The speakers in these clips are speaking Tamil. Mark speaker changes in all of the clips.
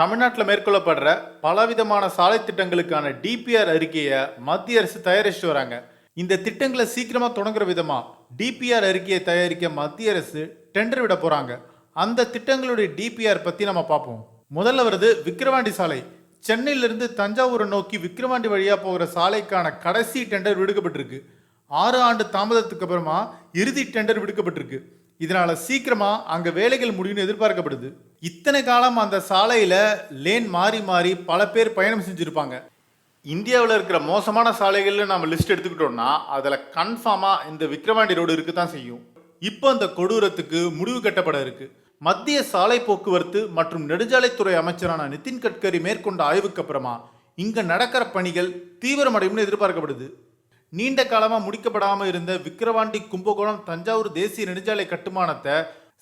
Speaker 1: தமிழ்நாட்டில் மேற்கொள்ளப்படுற பலவிதமான சாலை திட்டங்களுக்கான டிபிஆர் அறிக்கையை மத்திய அரசு தயாரிச்சுட்டு வராங்க. இந்த திட்டங்களை சீக்கிரமாக தொடங்குற விதமாக டிபிஆர் அறிக்கையை தயாரிக்க மத்திய அரசு டெண்டர் விட போகிறாங்க அந்த திட்டங்களுடைய டிபிஆர் பற்றி நம்ம பார்ப்போம். முதல்ல வருது விக்கிரவாண்டி சாலை. சென்னையிலிருந்து தஞ்சாவூரை நோக்கி விக்கிரவாண்டி வழியாக போகிற சாலைக்கான கடைசி டெண்டர் விடுக்கப்பட்டிருக்கு. ஆறு ஆண்டு தாமதத்துக்கு அப்புறமா இறுதி டெண்டர் விடுக்கப்பட்டிருக்கு. இதனால் சீக்கிரமாக அங்கே வேலைகள் முடியும்னு எதிர்பார்க்கப்படுது. இத்தனை காலம் அந்த சாலையில் லேன் மாறி மாறி பல பேர் பயணம் செஞ்சுருப்பாங்க. இந்தியாவில் இருக்கிற மோசமான சாலைகளில் நம்ம லிஸ்ட் எடுத்துக்கிட்டோம்னா அதில் கன்ஃபார்மாக இந்த விக்ரவாண்டி ரோடு இருக்கு தான் செய்யும். இப்போ அந்த கொடூரத்துக்கு முடிவு கட்டப்பட இருக்குது மத்திய சாலை போக்குவரத்து மற்றும் நெடுஞ்சாலைத்துறை அமைச்சரான நிதின் கட்கரி மேற்கொண்ட ஆய்வுக்கு அப்புறமா இங்கே நடக்கிற பணிகள் தீவிரமடையும்னு எதிர்பார்க்கப்படுது. நீண்ட காலமாக முடிக்கப்படாமல் இருந்த விக்கிரவாண்டி கும்பகோணம் தஞ்சாவூர் தேசிய நெடுஞ்சாலை கட்டுமானத்தை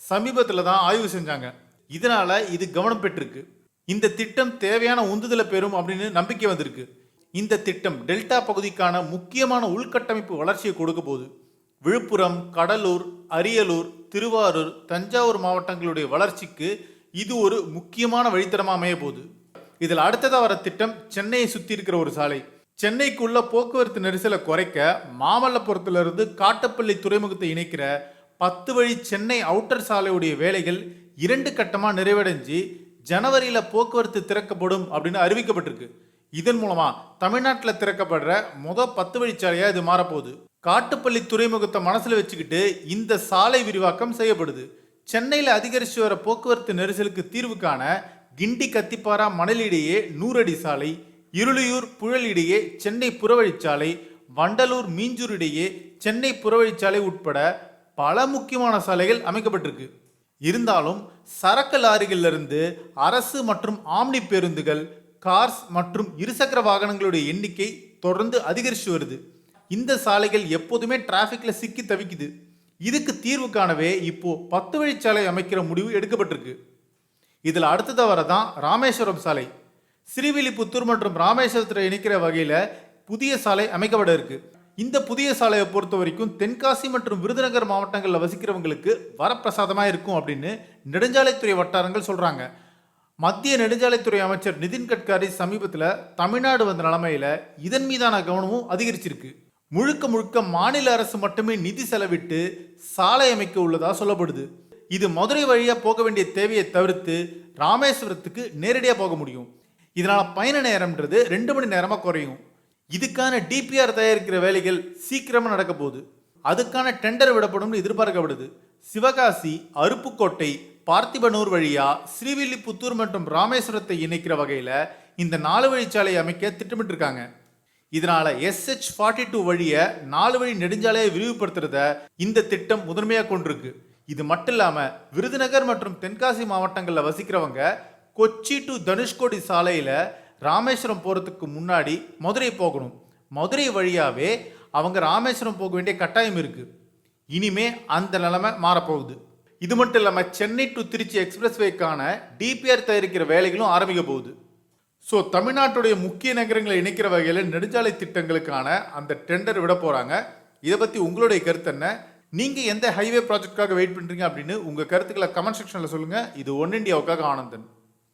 Speaker 1: சமீபத்தில் தான் ஆய்வு செஞ்சாங்க. இதனால் இது கவனம் பெற்றிருக்கு. இந்த திட்டம் தேவையான உந்துதலை பெறும் அப்படின்னு நம்பிக்கை வந்திருக்கு. இந்த திட்டம் டெல்டா பகுதிக்கான முக்கியமான உள்கட்டமைப்பு வளர்ச்சியை கொடுக்க போகுது. விழுப்புரம் கடலூர் அரியலூர் திருவாரூர் தஞ்சாவூர் மாவட்டங்களுடைய வளர்ச்சிக்கு இது ஒரு முக்கியமான வழித்தடமாக அமைய போகுது. இதில் அடுத்ததாக வர திட்டம் சென்னையை சுற்றி இருக்கிற ஒரு சாலை. சென்னைக்குள்ள போக்குவரத்து நெரிசலை குறைக்க மாமல்லபுரத்திலிருந்து காட்டப்பள்ளி துறைமுகத்தை இணைக்கிற பத்து வழி சென்னை அவுட்டர் சாலையுடைய வேலைகள் இரண்டு கட்டமாக நிறைவடைஞ்சு ஜனவரியில் போக்குவரத்து திறக்கப்படும் அப்படின்னு அறிவிக்கப்பட்டிருக்கு. இதன் மூலமாக தமிழ்நாட்டில் திறக்கப்படுற முத பத்து வழிச்சாலையாக இது மாறப்போகுது. காட்டுப்பள்ளி துறைமுகத்தை மனசில் வச்சுக்கிட்டு இந்த சாலை விரிவாக்கம் செய்யப்படுது. சென்னையில் அதிகரித்து வர போக்குவரத்து நெரிசலுக்கு தீர்வு காண கிண்டி கத்திப்பாரா மணலிடையே நூறடி சாலை இருளியூர் புழலிடையே சென்னை புறவழிச்சாலை வண்டலூர் மீஞ்சூர் இடையே சென்னை புறவழிச்சாலை உட்பட பல முக்கியமான சாலைகள் அமைக்கப்பட்டிருக்கு. இருந்தாலும் சரக்கு லாரிகளிலிருந்து அரசு மற்றும் ஆம்னி பேருந்துகள் கார்ஸ் மற்றும் இருசக்கர வாகனங்களுடைய எண்ணிக்கை தொடர்ந்து அதிகரித்து வருது. இந்த சாலைகள் எப்போதுமே டிராஃபிக்கில் சிக்கி தவிக்குது. இதுக்கு தீர்வு காணவே இப்போ பத்து வழிச்சாலை அமைக்கிற முடிவு எடுக்கப்பட்டிருக்கு. இதில் அடுத்ததாக வரதான் ராமேஸ்வரம் சாலை. ஸ்ரீவில்லிபுத்தூர் மற்றும் ராமேஸ்வரத்தில் இணைக்கிற வகையில் புதிய சாலை அமைக்கப்பட இருக்கு. இந்த புதிய சாலையை பொறுத்த வரைக்கும் தென்காசி மற்றும் விருதுநகர் மாவட்டங்களில் வசிக்கிறவங்களுக்கு வரப்பிரசாதமாக இருக்கும் அப்படின்னு நெடுஞ்சாலைத்துறை வட்டாரங்கள் சொல்கிறாங்க மத்திய நெடுஞ்சாலைத்துறை அமைச்சர் நிதின் கட்காரி சமீபத்தில் தமிழ்நாடு வந்த நிலமையில் இதன் மீதான கவனமும் அதிகரிச்சிருக்கு. முழுக்க முழுக்க மாநில அரசு மட்டுமே நிதி செலவிட்டு சாலை அமைக்க உள்ளதாக சொல்லப்படுது. இது மதுரை வழியாக போக வேண்டிய தேவையை தவிர்த்து ராமேஸ்வரத்துக்கு நேரடியாக போக முடியும். இதனால் பயண நேரம்ன்றது ரெண்டு மணி நேரமாக குறையும். இதுக்கான டிபிஆர் தயாரிக்கிற வேலைகள் சீக்கிரமாக நடக்க போகுது. அதுக்கான டெண்டர் விடப்படும்னு எதிர்பார்க்கப்படுது. சிவகாசி அருப்புக்கோட்டை பார்த்திபனூர் வழியாக ஸ்ரீவில்லிபுத்தூர் மற்றும் ராமேஸ்வரத்தை இணைக்கிற வகையில் இந்த நாலு வழிச்சாலை அமைக்க திட்டமிட்டிருக்காங்க. இதனால் எஸ்ஹெச் ஃபார்ட்டி டூ வழியை நாலு வழி நெடுஞ்சாலையை விரிவுபடுத்துறத இந்த திட்டம் முதன்மையாக கொண்டிருக்கு. இது மட்டும் இல்லாமல் விருதுநகர் மற்றும் தென்காசி மாவட்டங்களில் வசிக்கிறவங்க கொச்சி டு தனுஷ்கோடி சாலையில் ராமேஸ்வரம் போகிறதுக்கு முன்னாடி மதுரை போகணும். மதுரை வழியாகவே அவங்க ராமேஸ்வரம் போக வேண்டிய கட்டாயம் இருக்குது இனிமே அந்த நிலைமை மாறப்போகுது. இது மட்டும் இல்லாமல் சென்னை டு திருச்சி எக்ஸ்பிரஸ்வேக்கான டிபிஆர் தயாரிக்கிற வேலைகளும் ஆரம்பிக்க போகுது. ஸோ தமிழ்நாட்டுடைய முக்கிய நகரங்களை இணைக்கிற வகையில் நெடுஞ்சாலை திட்டங்களுக்கான அந்த டெண்டர் விட போகிறாங்க இதை பற்றி உங்களுடைய கருத்து என்ன? நீங்கள் எந்த ஹைவே ப்ராஜெக்ட்காக வெயிட் பண்ணுறீங்க அப்படின்னு உங்கள் கருத்துக்களை கமெண்ட் செக்ஷனில் சொல்லுங்கள் இது ஒன் இண்டியாவுக்காக ஆனந்தன்.